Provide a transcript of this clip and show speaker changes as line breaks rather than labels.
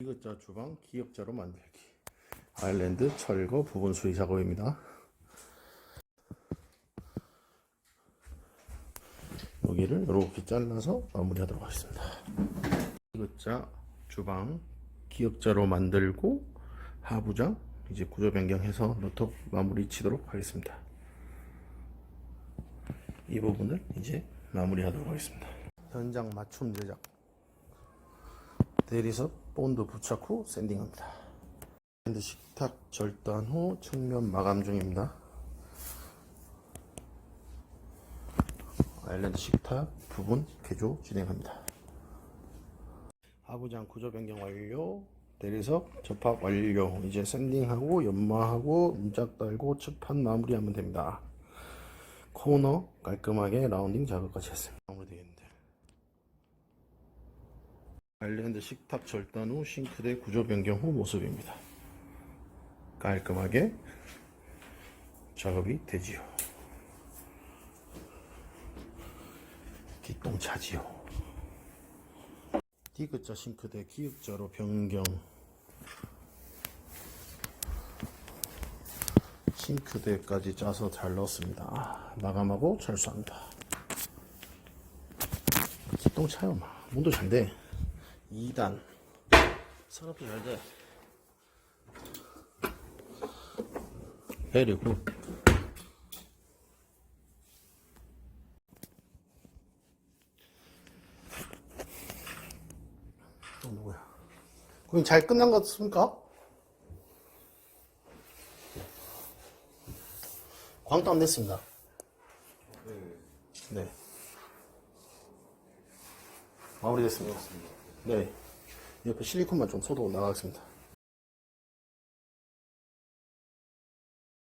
이것자 주방 기역자로 만들기. 아일랜드 철거 부분 수리 작업입니다. 여기를 이렇게 잘라서 마무리하도록 하겠습니다. 이것자 주방 기역자로 만들고 하부장 이제 구조 변경해서 노트 마무리 치도록 하겠습니다. 이 부분을 이제 마무리하도록 하겠습니다. 현장 맞춤 제작. 대리석 본드 부착 후 샌딩합니다. 핸드 식탁 절단 후 측면 마감 중입니다. 아일랜드 식탁 부분 개조 진행합니다. 하부장 구조 변경 완료. 대리석 접합 완료. 이제 샌딩하고 연마하고 문짝 달고 층판 마무리하면 됩니다. 코너 깔끔하게 라운딩 작업까지 했습니다. 마무리되겠는데. 아일랜드 식탁 절단 후 싱크대 구조 변경 후 모습입니다. 깔끔하게 작업이 되지요. 기똥차지요. 디귿자 싱크대 기역자로 변경. 싱크대까지 짜서 잘 넣었습니다. 아, 마감하고 철수합니다. 기똥차요, 막. 문도 잘 돼. 2단 산업도 잘 돼. 그리고 또 누구야? 그럼 잘 끝난 것 같습니까? 광도 안 냈습니다. 네. 마무리 됐습니다. 네. 옆에 실리콘만 좀 쏟아 나가겠습니다.